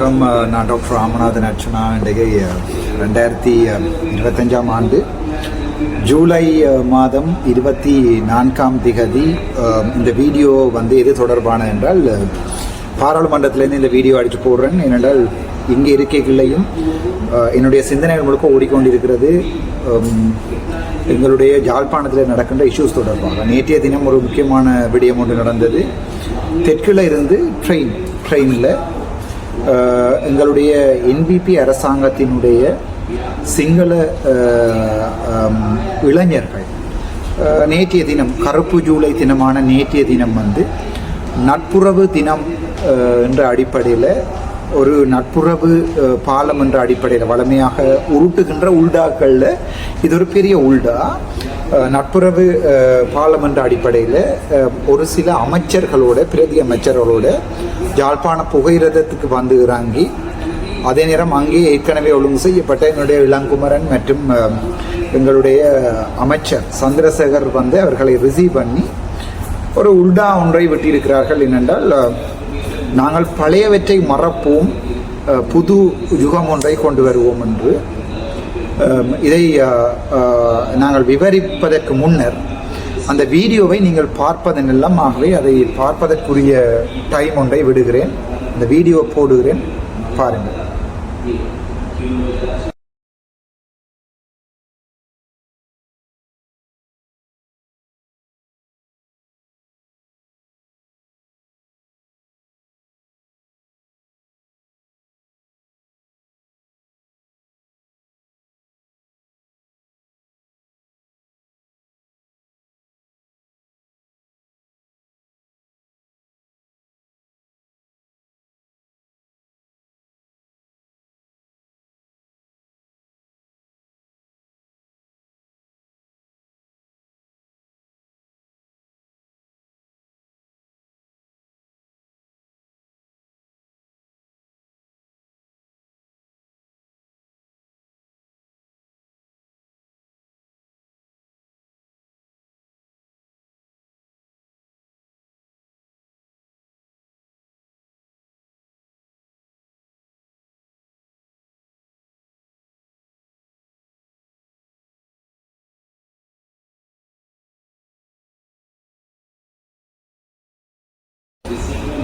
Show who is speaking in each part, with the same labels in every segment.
Speaker 1: வணக்கம். நான் டாக்டர் ராமநாதன் அர்ச்சனா. இன்றைக்கு ரெண்டாயிரத்தி இருபத்தஞ்சாம் ஆண்டு ஜூலை மாதம் இருபத்தி நான்காம் திகதி இந்த வீடியோ வந்து எது தொடர்பான என்றால் பாராளுமன்றத்திலேருந்து இந்த வீடியோ அடித்து போடுறேன். ஏனென்றால் இங்கே இருக்கைகளையும் என்னுடைய சிந்தனைகள் முழுக்க ஓடிக்கொண்டிருக்கிறது. எங்களுடைய ஜாழ்ப்பாணத்தில் நடக்கின்ற இஷ்யூஸ் தொடர்பாக. நேற்றைய தினம் ஒரு முக்கியமான விடயம் ஒன்று நடந்தது. தெற்கில் இருந்து ட்ரெயின் ட்ரெயினில் எங்களுடைய என்பிபி அரசாங்கத்தினுடைய சிங்கள இளைஞர்கள். நேற்றைய தினம் கருப்பு ஜூலை தினமான நேற்றைய தினம் வந்து நட்புறவு தினம் என்ற அடிப்படையில் ஒரு நட்புறவு பாலம் என்ற அடிப்படையில் வளமையாக உருட்டுகின்ற உள்டாக்களில் இது ஒரு பெரிய உல்டா. நட்புறவு பாலம் என்ற அடிப்படையில் ஒரு சில அமைச்சர்களோட பிரதி அமைச்சர்களோட யாழ்ப்பாண புகையிரதத்துக்கு வந்து இறங்கி அதே நேரம் அங்கே ஏற்கனவே ஒழுங்கு செய்யப்பட்ட என்னுடைய இளங்குமரன் மற்றும் எங்களுடைய அமைச்சர் சந்திரசேகர் வந்து அவர்களை ரிசீவ் பண்ணி ஒரு உல்டா ஒன்றை வெட்டியிருக்கிறார்கள். என்னென்றால் நாங்கள் பழையவற்றை மறப்போம் புது யுகம் ஒன்றை கொண்டு வருவோம் என்று. இதை நாங்கள் விவரிப்பதற்கு முன்னர் அந்த வீடியோவை நீங்கள் பார்ப்பதன் எல்லாம் ஆகவே அதை பார்ப்பதற்குரிய டைம் ஒன்றை விடுகிறேன். அந்த வீடியோ போடுகிறேன். பாருங்கள்.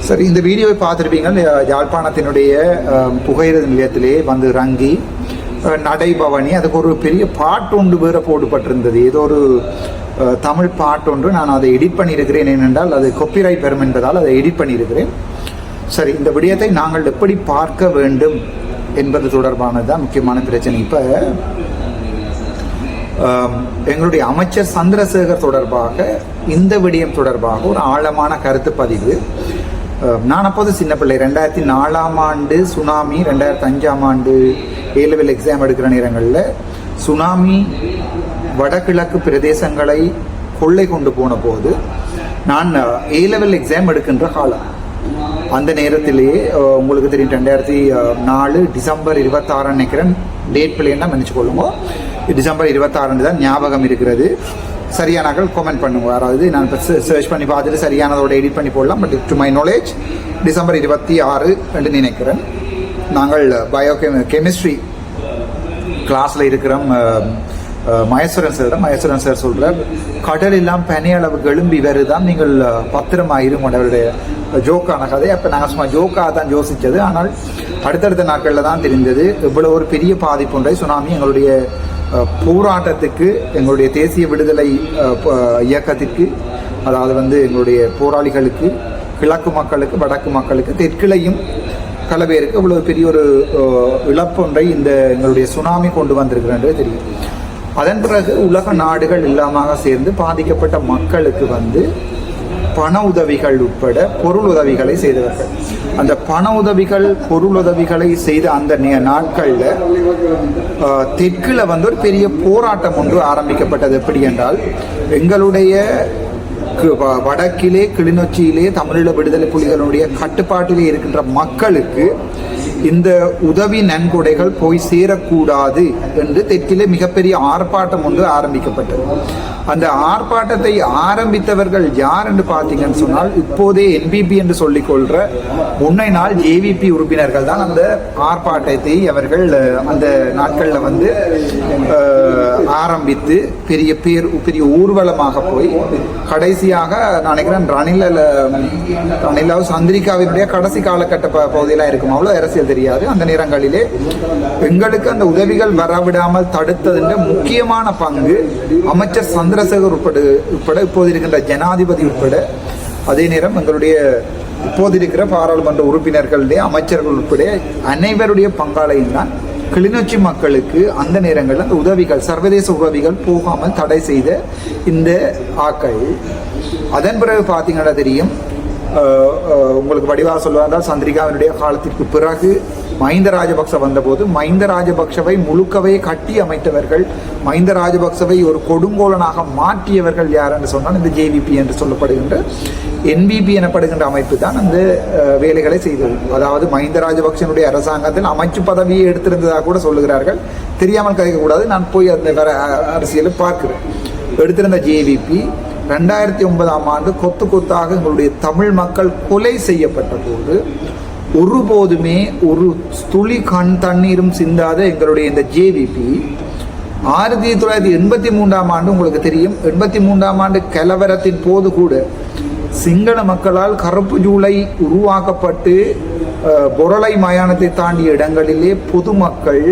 Speaker 1: சரி இந்த வீடியோவை பார்த்துருப்பீங்க. யாழ்ப்பாணத்தினுடைய புகையிரத நிலையத்திலே வந்து இறங்கி நடைபவனி. அதுக்கு ஒரு பெரிய பாட்டு ஒன்று வேற போடுபட்டிருந்தது ஏதோ ஒரு தமிழ் பாட்டு ஒன்று. நான் அதை எடிட் பண்ணியிருக்கிறேன். ஏனென்றால் அது கொப்பிரைட் பெறும் என்பதால் அதை எடிட் பண்ணியிருக்கிறேன். சரி இந்த விடயத்தை நாங்கள் எப்படி பார்க்க வேண்டும் என்பது தொடர்பானது தான் முக்கியமான பிரச்சனை. இப்போ எங்களுடைய அமைச்சர் சந்திரசேகர் தொடர்பாக இந்த விடயம் தொடர்பாக ஒரு ஆழமான கருத்து பதிவு. நான் அப்போது சின்ன பிள்ளை. ரெண்டாயிரத்தி நாலாம் ஆண்டு சுனாமி ரெண்டாயிரத்தி அஞ்சாம் ஆண்டு ஏ லெவல் எக்ஸாம் எடுக்கிற நேரங்களில் சுனாமி வடகிழக்கு பிரதேசங்களை கொள்ளை கொண்டு போன போது நான் ஏ லெவல் எக்ஸாம் எடுக்கின்ற காலம். அந்த நேரத்திலேயே உங்களுக்கு தெரியும் ரெண்டாயிரத்தி நாலு டிசம்பர் இருபத்தாறு நினைக்கிறேன். டேட் பிள்ளைன்னா நினச்சி கொள்ளுங்க டிசம்பர் இருபத்தாறு தான் ஞாபகம் இருக்கிறது. சரியானாக்கள் கமெண்ட் பண்ணுங்க. அதாவது நான் இப்போ சர்ச் பண்ணி பார்த்துட்டு சரியானதோட எடிட் பண்ணி போடலாம். But to my knowledge December இருபத்தி ஆறு என்று நினைக்கிறேன். நாங்கள் பயோ கெமிஸ்ட்ரி கிளாஸில் இருக்கிறோம். Uh, uh, மயசுரன் சார் மயசுரன் சார் சொல்கிறார் கடல் எல்லாம் பனியளவு எழும்பி வருதான் நீங்கள் uh, அஹ், பத்திரமா இருங்க அவருடைய ஜோக்கான கதை. அப்போ நாங்கள் சும்மா ஜோக்காக தான் யோசித்தது ஆனால் அடுத்தடுத்த நாட்களில் தான் தெரிந்தது. இவ்வளோ ஒரு பெரிய பாதிப்பு ஒன்றை சுனாமி எங்களுடைய போராட்டத்துக்கு எங்களுடைய தேசிய விடுதலை இயக்கத்திற்கு அதாவது வந்து எங்களுடைய போராளிகளுக்கு கிழக்கு மக்களுக்கு வடக்கு மக்களுக்கு தெற்கிலையும் பல பேருக்கு இவ்வளவு பெரிய ஒரு இழப்பொன்றை இந்த எங்களுடைய சுனாமி கொண்டு வந்திருக்கிறது தெரியும். அதன் பிறகு உலக நாடுகள் இல்லாமல் சேர்ந்து பாதிக்கப்பட்ட மக்களுக்கு வந்து பண உதவிகள் உட்பட பொருள் உதவிகளை செய்தவர்கள். அந்த பண உதவிகள் பொருள் உதவிகளை செய்த அந்த நாட்களில் தெற்கில் வந்து ஒரு பெரிய போராட்டம் ஒன்று ஆரம்பிக்கப்பட்டது. எப்படி என்றால் எங்களுடைய வ- வடக்கிலே கிளிநொச்சியிலே தமிழீழ விடுதலை புலிகளுடைய கட்டுப்பாட்டிலே இருக்கின்ற மக்களுக்கு இந்த உதவி நன்கொடைகள் போய் சேரக்கூடாது என்று தெற்கிலே மிகப்பெரிய ஆர்ப்பாட்டம் ஒன்று ஆரம்பிக்கப்பட்டது. அந்த ஆர்ப்பாட்டத்தை ஆரம்பித்தவர்கள் யார் என்று பார்த்தீங்கன்னு சொன்னால் இப்போதே என்பிபி என்று சொல்லிக்கொள்கிற முன்னை நாள் ஜேவிபி உறுப்பினர்கள் தான் அந்த ஆர்ப்பாட்டத்தை அவர்கள் அந்த நாட்களில் வந்து ஆரம்பித்து பெரிய பேர் பெரிய ஊர்வலமாக போய் கடைசியாக நான் நினைக்கிறேன் ரணில ரணிலாவும் சந்திரிகாவினுடைய கடைசி காலகட்ட பகுதியெல்லாம் இருக்கும். அவ்வளோ அரசியல் தெரியாது. அந்த நேரங்களிலே எங்களுக்கு அந்த உதவிகள் வரவிடாமல் தடுத்ததில் முக்கியமான பங்கு அமைச்சர் சந்திரசேகர் உட்பட உட்பட இப்போது இருக்கின்ற ஜனாதிபதி உட்பட. அதே நேரம் எங்களுடைய இப்போது இருக்கிற பாராளுமன்ற உறுப்பினர்களுடைய அமைச்சர்கள் உட்பட அனைவருடைய பங்காளையும் தான் கிளிநொச்சி மக்களுக்கு அந்த நேரங்களில் அந்த உதவிகள் சர்வதேச உதவிகள் போகாமல் தடை செய்த இந்த ஆக்கள். அதன் பிறகு பார்த்தீங்கன்னா தெரியும் உங்களுக்கு வடிவாக சொல்லுவதால் சந்திரிகாவினுடைய காலத்திற்கு பிறகு மஹிந்த ராஜபக்ச வந்தபோது மஹிந்த ராஜபக்சவை முழுக்கவே கட்டி அமைத்தவர்கள் மஹிந்த ராஜபக்சவை ஒரு கொடுங்கோலனாக மாற்றியவர்கள் யார் என்று சொன்னால் இந்த ஜேவிபி என்று சொல்லப்படுகின்ற என்பிபி எனப்படுகின்ற அமைப்பு தான் அந்த வேலைகளை செய்தது. அதாவது மஹிந்த ராஜபக்சனுடைய அரசாங்கத்தில் அமைச்சு பதவியை எடுத்திருந்ததாக கூட சொல்லுகிறார்கள். தெரியாமல் கிடைக்கக்கூடாது நான் போய் அந்த வர அரசியலை பார்க்கிறேன். எடுத்திருந்த ஜேவிபி ரெண்டாயிரத்தி ஒன்பதாம் ஆண்டு கொத்து கொத்தாக எங்களுடைய தமிழ் மக்கள் கொலை செய்யப்பட்ட போது ஒருபோதுமே ஒரு துளி கண் தண்ணீரும் சிந்தாத எங்களுடைய இந்த ஜேவிபி ஆயிரத்தி தொள்ளாயிரத்தி எண்பத்தி மூன்றாம் ஆண்டு உங்களுக்கு தெரியும். எண்பத்தி மூன்றாம் ஆண்டு கலவரத்தின் போது கூட சிங்கள மக்களால் கருப்பு ஜூலை உருவாக்கப்பட்டு அஹ், பொருளை மயானத்தை தாண்டிய இடங்களிலே பொதுமக்கள்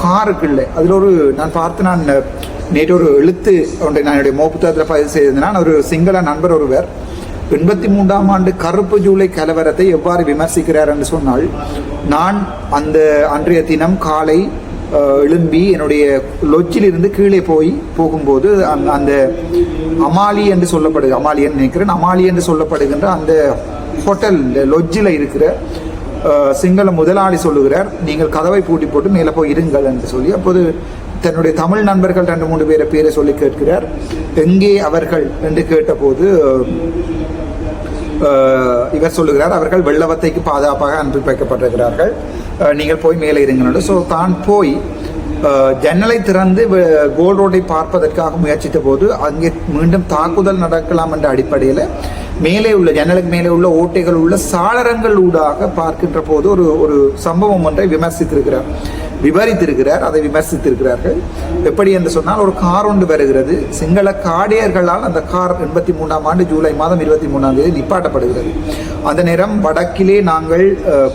Speaker 1: காருக்குள்ளே அதில் ஒரு நான் பார்த்து நான் நேற்று ஒரு எழுத்து ஒன்றை நான் என்னுடைய மோப்புத்தகத்தில் பதிவு செய்திருந்தேன். ஒரு சிங்கள நண்பர் ஒருவர். எண்பத்தி மூன்றாம் ஆண்டு கருப்பு ஜூலை கலவரத்தை எவ்வாறு விமர்சிக்கிறார் என்று சொன்னால் நான் அந்த அன்றைய தினம் காலை எழும்பி என்னுடைய லொச்சிலிருந்து கீழே போய் போகும்போது அந்த அந்த அமாலி என்று சொல்லப்படுது அமாலியன்னு நினைக்கிறேன் அமாலி என்று சொல்லப்படுகின்ற அந்த ஹோட்டல் லொட்ஜில் இருக்கிற சிங்கள முதலாளி சொல்லுகிறார் நீங்கள் கதவை பூட்டி போட்டு மேலே போய் இருங்கள் என்று சொல்லி அப்போது தன்னுடைய தமிழ் நண்பர்கள் ரெண்டு மூணு பேரை பேரை சொல்லி கேட்கிறார். எங்கே அவர்கள் என்று கேட்டபோது இவர் சொல்லுகிறார் அவர்கள் வெள்ளவத்தைக்கு பாதுகாப்பாக அனுப்பி வைக்கப்பட்டிருக்கிறார்கள். நீங்கள் போய் மேலே இருங்கள் ஸோ தான் போய் ஜன்னலை திறந்து கோல் ரோடை பார்ப்பதற்காக முயற்சித்த போது அங்கே மீண்டும் தாக்குதல் நடக்கலாம் என்ற அடிப்படையில் மேலே உள்ள ஜன்னலுக்கு மேலே உள்ள ஓட்டைகள் உள்ள சாளரங்கள் ஊடாக பார்க்கின்ற போது ஒரு ஒரு சம்பவம் ஒன்றை விமர்சித்திருக்கிறார். விவரித்திருக்கிறார் அதை விமர்சித்திருக்கிறார்கள். எப்படி என்று சொன்னால் ஒரு கார் ஒன்று வருகிறது. சிங்கள காடையர்களால் அந்த கார் எண்பத்தி மூணாம் ஆண்டு ஜூலை மாதம் இருபத்தி மூணாம் தேதி நிப்பாட்டப்படுகிறது. அந்த நேரம் வடக்கிலே நாங்கள்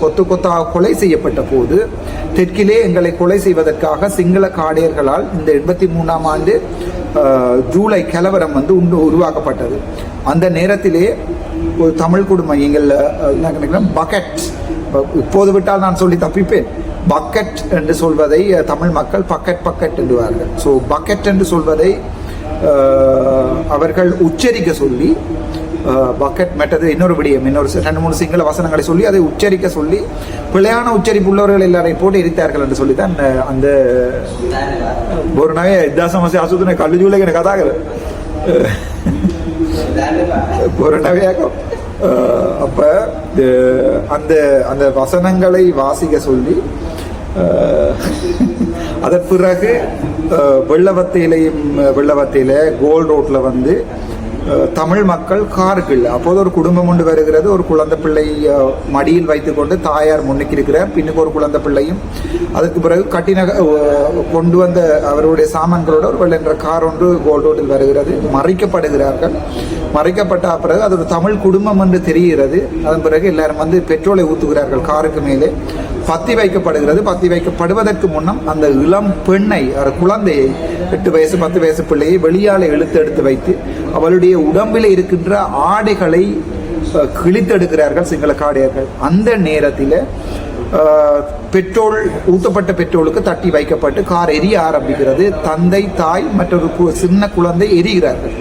Speaker 1: கொத்து கொத்தாக கொலை செய்யப்பட்ட போது தெற்கிலே எங்களை கொலை செய்வதற்காக சிங்கள காடையர்களால் இந்த எண்பத்தி மூணாம் ஆண்டு ஜூலை கலவரம் வந்து உண்டு உருவாக்கப்பட்டது. அந்த நேரத்திலே ஒரு தமிழ் குடும்பம் எங்கள் நினைக்கிறேன் பக்கெட். இப்போது விட்டால் நான் சொல்லி தப்பிப்பேன். பக்கெட் என்று சொல்வதை தமிழ் மக்கள் பக்கெட் பக்கெட் என்றுவார்கள் ஸோ பக்கெட் என்று சொல்வதை அவர்கள் உச்சரிக்க சொல்லி பக்கெட் மெட்டது இன்னொரு விடியம் இன்னொரு ரெண்டு மூணு சிங்கள வசனங்களை சொல்லி அதை உச்சரிக்க சொல்லி பிழையான உச்சரிப்பு உள்ளவர்கள் எல்லாரையும் போட்டு எரித்தார்கள் என்று சொல்லி தான் அந்த- அந்த ஒரு நாவே இதான் சமஸ்ய அசுத்தனை கல்லு ஜூலைக்கு எனக்கு கதாகல ஒரு நவையாக்கம் அப்ப அந்த அந்த வசனங்களை வாசிக்க சொல்லி அதன் பிறகு அஹ், வெள்ளவத்தையிலையும் வெள்ளவத்தையில கோல் ரோட்ல வந்து தமிழ் மக்கள் கார்கள். அப்போது ஒரு குடும்பம் கொண்டு வருகிறது. ஒரு குழந்தை பிள்ளை மடியில் வைத்துக்கொண்டு தாயார் முன்னுக்கு இருக்கிறார். பின்னுக்கு ஒரு குழந்தை பிள்ளையும். அதுக்கு பிறகு கட்டின கொண்டு வந்த அவருடைய சாமான்களோடு ஒரு வெள்ளென்ற கார் ஒன்று கோல் வருகிறது. மறைக்கப்படுகிறார்கள். மறைக்கப்பட்ட பிறகு அது ஒரு தமிழ் குடும்பம் என்று தெரிகிறது. அதன் பிறகு எல்லாரும் வந்து பெட்ரோலை ஊற்றுகிறார்கள் காருக்கு மேலே. பத்தி வைக்கப்படுகிறது. பத்தி வைக்கப்படுவதற்கு முன்னம் அந்த இளம் பெண்ணை ஒரு குழந்தையை எட்டு வயசு பத்து வயசு பிள்ளையை வெளியாலே இழுத்து எடுத்து வைத்து அவளுடைய உடம்பில் இருக்கின்ற ஆடைகளை கிழித்தெடுக்கிறார்கள் சிங்கள காடையர்கள். அந்த நேரத்தில் பெட்ரோல் ஊத்தப்பட்ட பெட்ரோலுக்கு தட்டி வைக்கப்பட்டு கார் எரிய ஆரம்பிக்கிறது. தந்தை தாய் மற்றொரு கு- சின்ன குழந்தை எரிகிறார்கள்.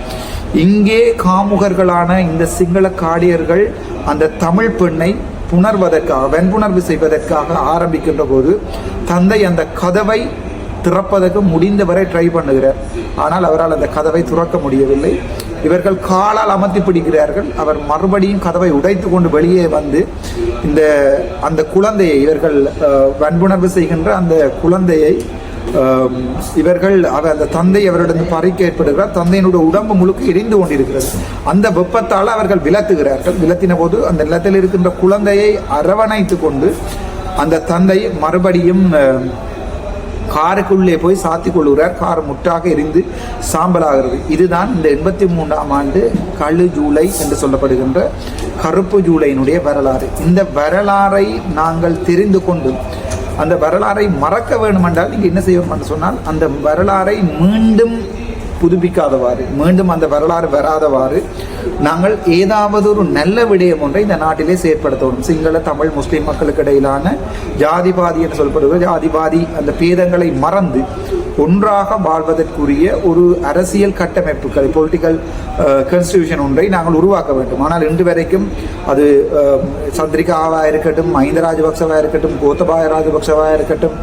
Speaker 1: இங்கே காமுகர்களான இந்த சிங்கள காடியர்கள் அந்த தமிழ் பெண்ணை புணர்வதற்காக வெண்புணர்வு செய்வதற்காக ஆரம்பிக்கின்ற போது தந்தை அந்த கதவை திறப்பதற்கு முடிந்தவரை ட்ரை பண்ணுகிறார். ஆனால் அவரால் அந்த கதவை துறக்க முடியவில்லை. இவர்கள் காலால் அமர்த்தி பிடிக்கிறார்கள். அவர் மறுபடியும் கதவை உடைத்து கொண்டு வெளியே வந்து இந்த அந்த குழந்தையை இவர்கள் வன்புணர்வு செய்கின்ற அந்த குழந்தையை இவர்கள் அவர் அந்த தந்தை அவரிடம் பறிக்க ஏற்படுகிறார் தந்தையினுடைய உடம்பு முழுக்க எரிந்து கொண்டிருக்கிறது. அந்த வெப்பத்தால் அவர்கள் விலத்துகிறார்கள். விலத்தின போது அந்த நிலத்தில் இருக்கின்ற குழந்தையை அரவணைத்து கொண்டு அந்த தந்தை மறுபடியும் காருக்குள்ளே போய் சாத்தி கொள்கிறார் கார் முற்றாக எரிந்து சாம்பலாகிறது. இதுதான் இந்த எண்பத்தி மூன்றாம் ஆண்டு கழு ஜூலை என்று சொல்லப்படுகின்ற கருப்பு ஜூலையினுடைய வரலாறு. இந்த வரலாறை நாங்கள் தெரிந்து கொண்டு அந்த வரலாறை மறக்க வேண்டுமென்றால் நீங்கள் என்ன செய்ய என்று சொன்னால் அந்த வரலாறை மீண்டும் புதுப்பிக்காதவாறு மீண்டும் அந்த வரலாறு வராதவாறு நாங்கள் ஏதாவது ஒரு நல்ல விடயம் ஒன்றை இந்த நாட்டிலே செயற்படுத்தணும். சிங்கள தமிழ் முஸ்லீம் மக்களுக்கு இடையிலான ஜாதிபாதி என்று சொல்லப்படுகிற ஜாதிபாதி அந்த பேதங்களை மறந்து ஒன்றாக வாழ்வதற்குரிய ஒரு அரசியல் கட்டமைப்புகள் பொலிட்டிக்கல் கன்ஸ்டியூஷன் uh, ஒன்றை நாங்கள் உருவாக்க வேண்டும். ஆனால் இன்று வரைக்கும் அது uh, சந்திரிகாவாக இருக்கட்டும் மஹிந்த ராஜபக்சவாக இருக்கட்டும் கோத்தபாய ராஜபக்சவாக இருக்கட்டும்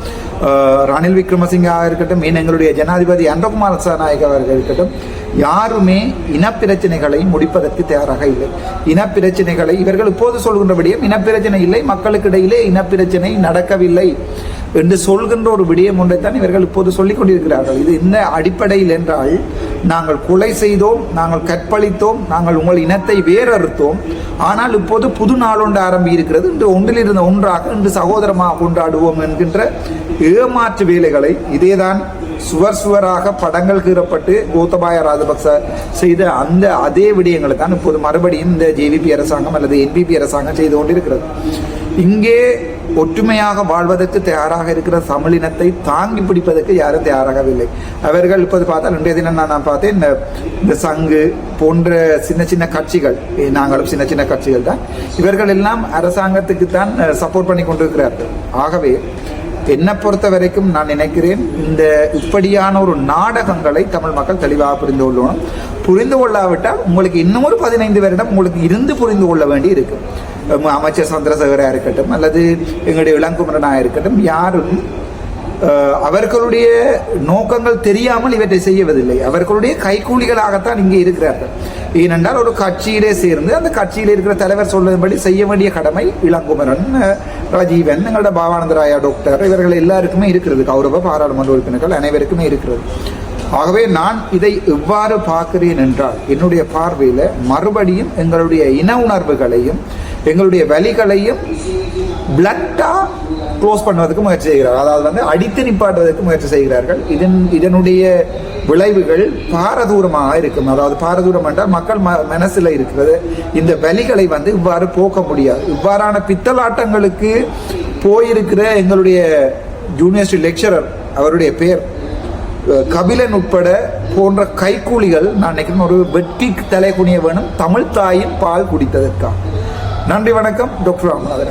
Speaker 1: uh, ரணில் விக்ரமசிங்காக இருக்கட்டும் ஏன் எங்களுடைய ஜனாதிபதி அன்றகுமார் அவர்கள் இருக்கட்டும் யாருமே இனப்பிரச்சனைகளை முடிப்பதற்கு தயாராக இல்லை. இனப்பிரச்சனைகளை இவர்கள் இப்போது சொல்கின்றபடியும் இனப்பிரச்சனை இல்லை மக்களுக்கிடையிலே இனப்பிரச்சனை நடக்கவில்லை என்று சொல்கின்ற ஒரு விடயம் ஒன்றைத்தான் இவர்கள் இப்போது சொல்லிக் கொண்டிருக்கிறார்கள். இது இந்த அடிப்படையில் என்றால் நாங்கள் கொலை செய்தோம் நாங்கள் கற்பழித்தோம் நாங்கள் உங்கள் இனத்தை வேறறுத்தோம். ஆனால் இப்போது புது நாளொன்று ஆரம்பி இருக்கிறது இன்று ஒன்றிலிருந்து இருந்த ஒன்றாக இன்று சகோதரமாக கொண்டாடுவோம் என்கின்ற ஏமாற்று வேலைகளை இதேதான் சுவர் சுவராக படங்கள் கீறப்பட்டு கோத்தபாய ராஜபக்ச செய்த அந்த அதே விடயங்களை தான் இப்போது மறுபடியும் இந்த ஜேவிபி அரசாங்கம் அல்லது என்பிபி அரசாங்கம் செய்து கொண்டிருக்கிறது. இங்கே ஒற்றுமையாக வாழ்வதற்கு தயாராக இருக்கிற தமிழினத்தை தாங்கி பிடிப்பதற்கு யாரும் தயாராகவில்லை. அவர்கள் இப்போது பார்த்தால் இன்றைய தினம் நான் நான் பார்த்தேன் இந்த இந்த சங்கு போன்ற சின்ன சின்ன கட்சிகள் நாங்களும் சின்ன சின்ன கட்சிகள் தான். இவர்கள் எல்லாம் அரசாங்கத்துக்கு தான் சப்போர்ட் பண்ணி கொண்டிருக்கிறார்கள். ஆகவே என்னை பொறுத்த வரைக்கும் நான் நினைக்கிறேன் இந்த இப்படியான ஒரு நாடகங்களை தமிழ் மக்கள் தெளிவாக புரிந்து கொள்ளணும். புரிந்து கொள்ளாவிட்டால் உங்களுக்கு இன்னும் ஒரு பதினைந்து வருடம் உங்களுக்கு இருந்து புரிந்து கொள்ள வேண்டி இருக்கு. அமைச்சர் சந்திரசேகராக இருக்கட்டும் அல்லது எங்களுடைய இளங்குமரனாக இருக்கட்டும் யாரும் அவர்களுடைய நோக்கங்கள் தெரியாமல் இவற்றை செய்வதில்லை அவர்களுடைய கைக்கூலிகளாகத்தான் இங்கே இருக்கிறார்கள். ஏனென்றால் ஒரு கட்சியிலே சேர்ந்து அந்த கட்சியில் இருக்கிற தலைவர் சொல்லும்படி செய்ய வேண்டிய கடமை இளங்குமரன் ராஜீவன் எங்களோட பாவானந்தராயா டாக்டர் இவர்கள் எல்லாருக்குமே இருக்கிறது. கௌரவ பாராளுமன்ற உறுப்பினர்கள் அனைவருக்குமே இருக்கிறது. ஆகவே நான் இதை எவ்வாறு பார்க்கிறேன் என்றால் என்னுடைய பார்வையில் மறுபடியும் எங்களுடைய இன உணர்வுகளையும் எங்களுடைய வலிகளையும் பிளட்டாக க்ளோஸ் பண்ணுவதற்கு முயற்சி செய்கிறார்கள். அதாவது வந்து அடித்து நிப்பாட்டுவதற்கு முயற்சி செய்கிறார்கள். இதன் இதனுடைய விளைவுகள் பாரதூரமாக இருக்கும். அதாவது பாரதூரம் என்றால் மக்கள் ம மனசில் இருக்கிறது. இந்த வலிகளை வந்து இவ்வாறு போக்க முடியாது. இவ்வாறான பித்தலாட்டங்களுக்கு போயிருக்கிற எங்களுடைய யூனிவர்சிட்டி லெக்சரர் அவருடைய பேர் கபிலன் உட்பட போன்ற கைக்கூலிகள் நான் நினைக்கிறேன் ஒரு வெட்டி தலை குனிய வேணும். தமிழ் தாயின் பால் குடித்ததற்காக. நன்றி வணக்கம். டாக்டர் ராமநாதன்